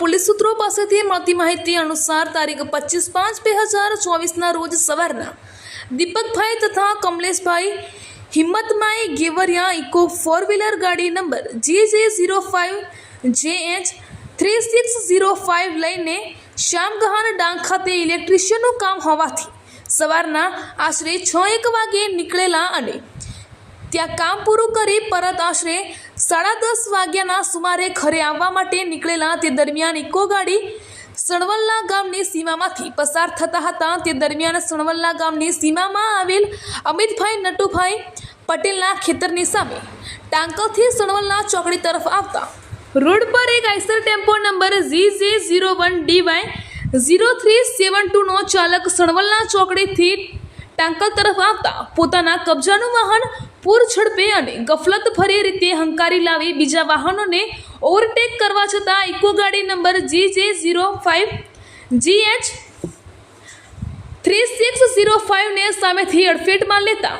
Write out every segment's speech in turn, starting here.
Police સૂત્રો પાસેથી મળતી માહિતી અનુસાર તારીખ પચીસ પાંચ બે હજાર ચોવીસના રોજ સવારના દીપકભાઈ તથા કમલેશભાઈ હિંમતમાઈ ગેવરિયા ઇકો ફોર વ્હીલર ગાડી number J J zero five J H three six zero five લઈને શ્યામગહાન ડાંગ ખાતે ઇલેક્ટ્રિશિયનનું કામ હોવાથી સવારના આશરે છ એક વાગે નીકળેલા અને ત્યાં કામ પૂરું કરી પરત આશરે સાડા દસ વાગ્યાના સુમારે ઘરે આવવા માટે નીકળેલા તે દરમિયાન ઇકો ગાડી સણવલના ગામની સીમામાંથી પસાર થતા હતા. તે દરમિયાન સણવલના ગામની સીમામાં આવેલ અમિતભાઈ નટુભાઈ પટેલના ખેતરની સામે ટાંકલથી સણવલના ચોકડી તરફ આવતા રોડ પર એક Eicher tempo number G J zero one DY zero three seven ટુનો ચાલક સણવલના ચોકડીથી ટાંકલ તરફ આવતા પોતાના કબજાનું વાહન પૂર ઝડપે અને ગફલત ભરી રીતે હંકારી લાવી બીજા વાહનોને ઓવરટેક કરવા છતાં ઇકો ગાડી number G J zero five G H three six zero ફાઇવને સામેથી અડફેટમાં લેતા.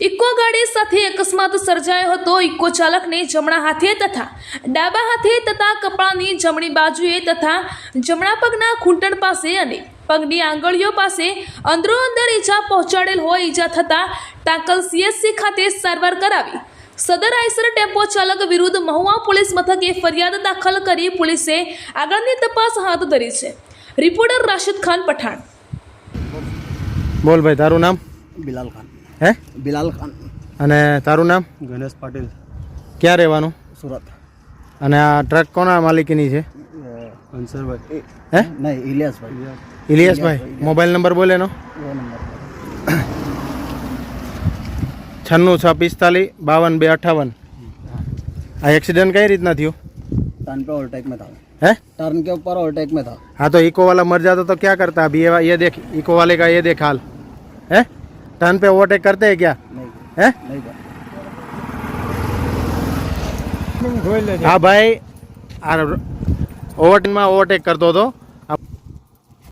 ઇકો ગાડી સાથે અકસ્માત સર્જાયો હતો. ઇકો ચાલકને જમણા હાથે તથા ડાબા હાથે તથા કપડાની જમણી બાજુએ તથા જમણા પગના ઘૂંટણ પાસે અને પગની આંગળીઓ પાસે અંદરો અંદર ઈજા પહોંચાડેલ હોય ઈજા થતાં ટાંકલ સીએસસી ખાતે સારવાર કરાવી. સદર આઈસર ટેમ્પો ચાલક વિરુદ્ધ મહુવા પોલીસ મથકે ફરિયાદ દાખલ કરી પોલીસે આગળની તપાસ હાથ ધરી છે. રિપોર્ટર રાશિદ ખાન પઠાણ. બોલ ભાઈ તારું નામ? બિલાલ ખાન. હે? બિલાલ ખાન. અને તારું નામ? ગણેશ પાટીલ. ક્યાં રહેવાનું? સુરત. અને આ ટ્રક કોના માલિકીની છે? અંસરભાઈ હે નહીં ઇલિયાસભાઈ ઇલિયાસભાઈ મોબાઈલ નંબર બોલે એનો એ નંબર છન્નું છ પિસ્તાલીસ બાવન બે અઠાવન આ એક્સિડન્ટ કઈ રીતના થયું टर्न पे ओवरटेक में था है टर्न के ऊपर ओवरटेक में था हाँ तो इको वाला मर जाता तो क्या करता अभी ये ये देख इको वाले का ये देख हाल है टर्न पे ओवरटेक करते हैं क्या नहीं है नहीं था હા આ ઓવરટેક કરતો હતો.